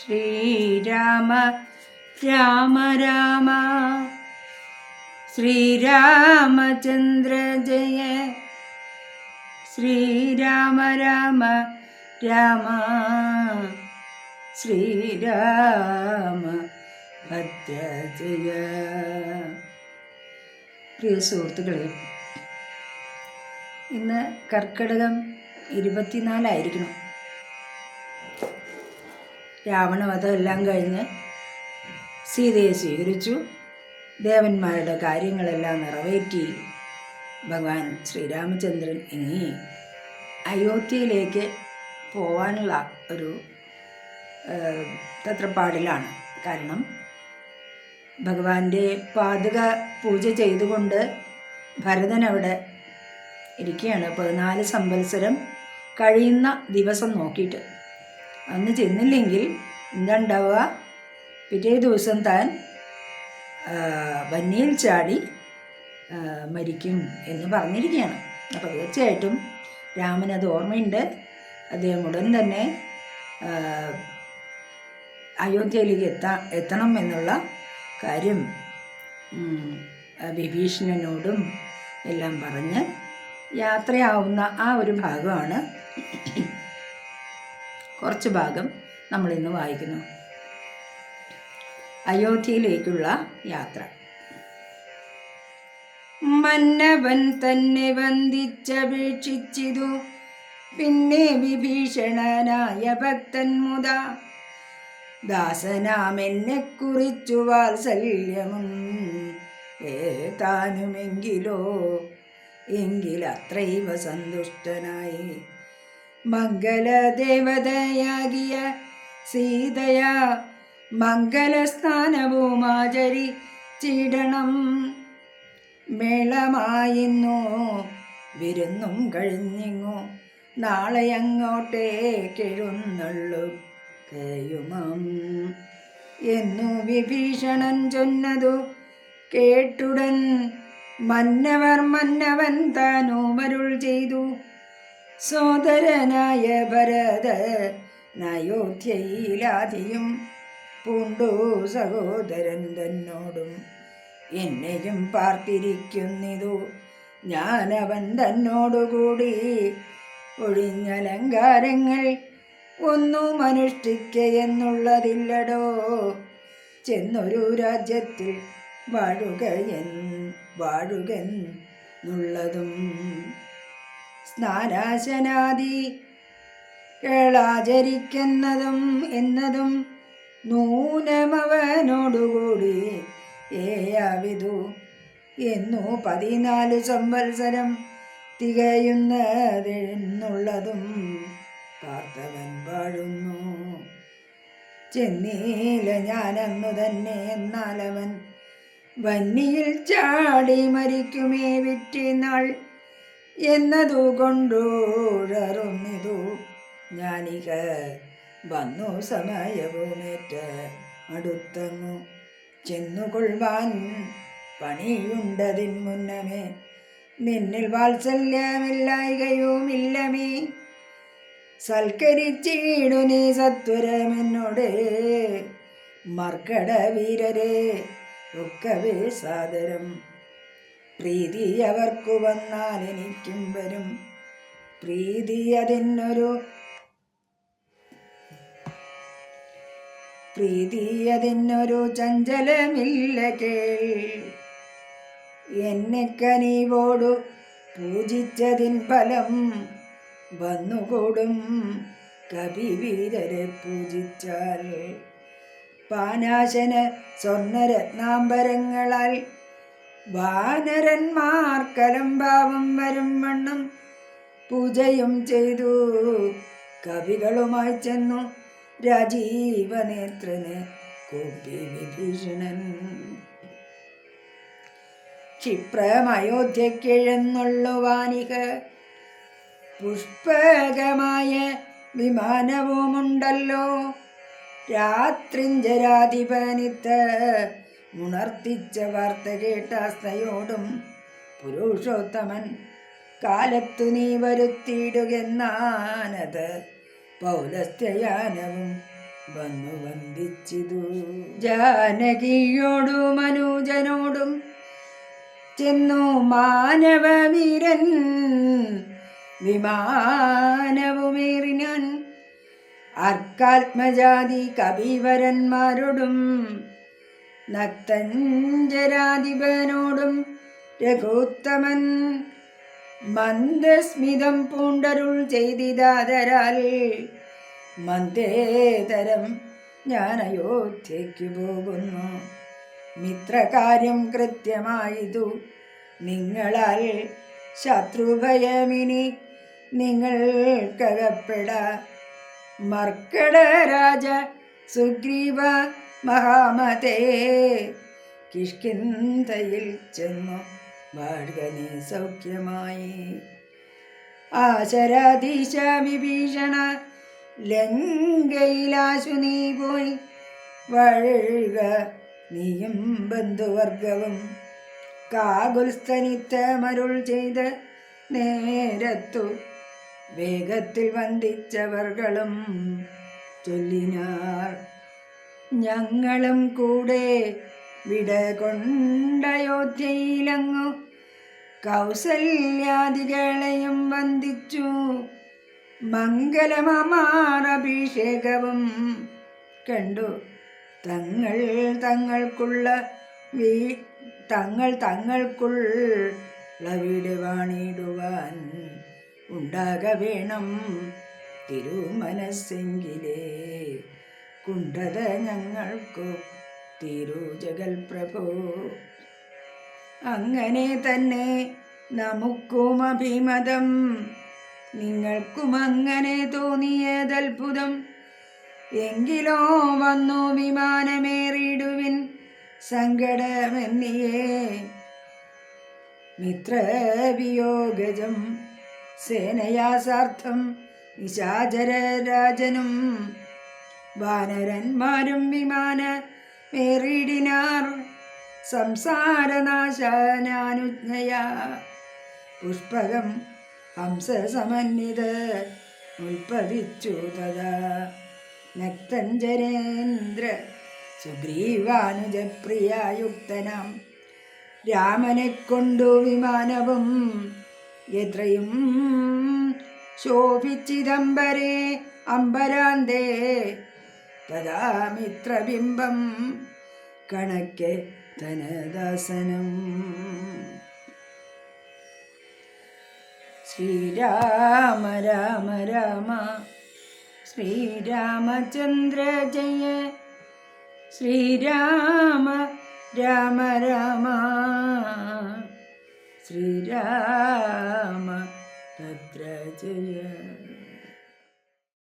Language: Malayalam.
ശ്രീരാമ രാമ രാമ. ശ്രീരാമചന്ദ്ര ജയ. ശ്രീരാമ രാമ രാമ. ശ്രീരാമ ഭദ്ര ജയ. പ്രിയ സുഹൃത്തുക്കളെ ഇന്ന് കർക്കിടകം ഇരുപത്തിനാലായിരിക്കണം രാവണവധം എല്ലാം കഴിഞ്ഞ് സീതയെ സ്വീകരിച്ചു. ദേവന്മാരുടെ കാര്യങ്ങളെല്ലാം നിറവേറ്റി. ഭഗവാൻ ശ്രീരാമചന്ദ്രൻ ഇനി അയോധ്യയിലേക്ക് പോവാനുള്ള ഒരു തത്രപ്പാടിലാണ്. കാരണം ഭഗവാന്റെ പാതുക പൂജ ചെയ്തുകൊണ്ട് ഭരതൻ അവിടെ ഇരിക്കുകയാണ്. പതിനാല് സംവത്സരം കഴിയുന്ന ദിവസം നോക്കിയിട്ട്. അന്ന് ചെന്നില്ലെങ്കിൽ എന്താ ഉണ്ടാവുക. പിറ്റേ ദിവസം താൻ ആ, വന്നിയിൽ ചാടി മരിക്കും എന്ന് പറഞ്ഞിരിക്കുകയാണ്. അപ്പോൾ തീർച്ചയായിട്ടും രാമൻ അത് ഓർമ്മയുണ്ട്. അദ്ദേഹം ഉടൻ തന്നെ അയോധ്യയിലേക്ക് എത്താ എത്തണം എന്നുള്ള കാര്യം വിഭീഷണനോടും എല്ലാം പറഞ്ഞ് യാത്രയാവുന്ന ആ ഒരു ഭാഗമാണ്. കുറച്ച് ഭാഗം നമ്മളിന്ന് വായിക്കുന്നു. അയോധ്യയിലേക്കുള്ള യാത്ര. മന്നവൻ തന്നെ വന്ദിച്ചപേക്ഷിച്ചിതു. പിന്നെ വിഭീഷണനായ ഭക്തൻ മുത. ദാസനാമെന്നെ കുറിച്ചു വാത്സല്യമും ഏതാനുമെങ്കിലോ. എങ്കിലത്രൈവ സന്തുഷ്ടനായി. മംഗലദേവതയാകിയ സീതയ മംഗലസ്ഥാനവുമാചരി ചിടണം മേളമായിന്നു വിരുന്നും കഴിഞ്ഞിങ്ങു നാളെ അങ്ങോട്ടേക്കെഴുന്നള്ളു കയുമം എന്നു വിഭീഷണൻ ചൊന്നതു കേട്ടുടൻ മന്നവർ മന്നവൻ താനുമരുൾ ചെയ്തു. സോദരനായ ഭരത നയോധ്യയിലാധിയും പൂണ്ടു സഹോദരൻ തന്നോടും എന്നെയും പാർത്തിരിക്കുന്നിതു. ഞാനവൻ തന്നോടുകൂടി ഒഴിഞ്ഞലങ്കാരങ്ങൾ ഒന്നും അനുഷ്ഠിക്ക എന്നുള്ളതില്ലടോ. ചെന്നൊരു രാജ്യത്തിൽ വാഴുകയൻ വാഴുകെന്നുള്ളതും സ്നാനാശനാദി കേളാചരിക്കുന്നതും എന്നതും നൂനമവനോടുകൂടി ഏയാവിതു എന്നു പതിനാല് സംവത്സരം തികയുന്നതെന്നുള്ളതും പാർത്തവൻ പാഴുന്നു ചെന്നീല ഞാനന്നു തന്നെ എന്നാലവൻ വന്നിയിൽ ചാടി മരിക്കുമേ വിറ്റിനാൾ എന്നതു കൊണ്ടുഴറുന്നിതു ഞാനിക വന്നു സമയവുമേറ്റ അടുത്തങ്ങു ചെന്നുകൊള്ളുവാൻ പണിയുണ്ടതിൻ മുന്നമേ. നിന്നിൽ വാത്സല്യമില്ലായികയുമില്ലമേ. സൽക്കരിച്ചീടു നീ സത്വരമെന്നോട് മർക്കട വീരരെ ഒക്കവേ സാദരം. പ്രീതി അവർക്കു വന്നാൽ എനിക്കും വരും. പ്രീതി അതിനൊരു പ്രീതി അതിനൊരു ചഞ്ചലമില്ല കേൾ. എന്നെ കനിവോടു പൂജിച്ചതിൻ ഫലം വന്നുകൂടും. കവിവീരരെ പൂജിച്ചാൽ പാനാശന സ്വർണരത്നാംബരങ്ങളാൽ വാനരന്മാർ കലംഭാവം വരും വണ്ണം പൂജയും ചെയ്തു. കവികളുമായി ചെന്നു രാജീവനേത്രന് കൂപ്പി വിഭീഷണൻ. ക്ഷിപ്രമയോധ്യക്കിഴന്നുള്ളുവാനിക പുഷ്പകമായ വിമാനവുമുണ്ടല്ലോ. രാത്രിഞ്ചരാധിപനിത്ത് ഉണർത്തിച്ച വാർത്ത കേട്ട കേട്ടാസ്തയോടും പുരുഷോത്തമൻ കാലത്തു നീ വരുത്തിയിടുകെന്നാനത് പൗലസ്ത്യയാനവും വന്നു വന്ദിച്ചിതു. ജാനകിയോടും മനുജനോടും ചെന്നു മാനവവീരൻ വിമാനവുമേറിനാൻ അർക്കാത്മജാതി കവിവരന്മാരോടും നക്തഞ്ചരാധിപനോടും രഘുത്തമൻ മന്ദസ്മിതം പൂണ്ടരുൾ ചെയ്തിതാതരാൽ മന്ദേതരം ഞാൻ അയോധ്യയ്ക്ക് പോകുന്നു. മിത്രകാര്യം കൃത്യമായതു നിങ്ങളാൽ ശത്രുഭയമിനി നിങ്ങൾക്കകപ്പെട. മർക്കട രാജ സുഗ്രീവ മഹാമതേ കിഷ്കിന്തയിൽ ചെന്നു ഭാഗനെ സൗഖ്യമായി. ആശരാധീശ വിഭീഷണ ലങ്കയിലാശു നീ പോയി. വഴുക നീയും ബന്ധുവർഗവും കാകുൽസ്തനിത്ത മരുൾ ചെയ്ത് നേരത്തു വേഗത്തിൽ വന്ദിച്ചവർകളും ചൊല്ലിനാർ ഞങ്ങളും കൂടെ വിട കൊണ്ടയോധ്യയിലങ്ങു കൗസല്യാദികളെയും വന്ദിച്ചു. മംഗലമമാറഭിഷേകവും കണ്ടു. തങ്ങൾ തങ്ങൾക്കുള്ള വീ തങ്ങൾ തങ്ങൾക്കുള്ള വീട് വാണിടുവാൻ ഉണ്ടാക വേണം തിരുമനസ്സെങ്കിലേ. കുണ്ടത ഞങ്ങൾക്കു തിരു ജഗൽ പ്രഭു. അങ്ങനെ തന്നെ നമുക്കും അഭിമതം. നിങ്ങൾക്കും അങ്ങനെ തോന്നിയതത്ഭുതം എങ്കിലോ വന്നു വിമാനമേറിയിടുവിൻ സങ്കടമെന്നിയേ. മിത്രവിയോഗജം സേനയാസാർത്ഥം നിശാചരരാജനും വാനരന്മാരും വിമാന മേറിടിനാർ സംസാരനാശാനുജ്ഞയ പുഷ്പകം ഹംസസമന്വിത ഉൽപ്പതിച്ചു തഥാ. നക്തഞ്ജനേന്ദ്ര സുഗ്രീവാനുജപ്രിയായുക്തനാം. രാമനെ കൊണ്ടു വിമാനവും എത്രയും ശോഭിച്ചിദംബരേ അമ്പരാന്തേ തഥാ മിത്രബിംബം കണക്കെ ധനദാസനം ശ്രീരാമ രാമ രാമ ശ്രീരാമചന്ദ്ര ജയ ശ്രീരാമ രാമ രാമ ശ്രീരാമ ഭദ്ര ജയ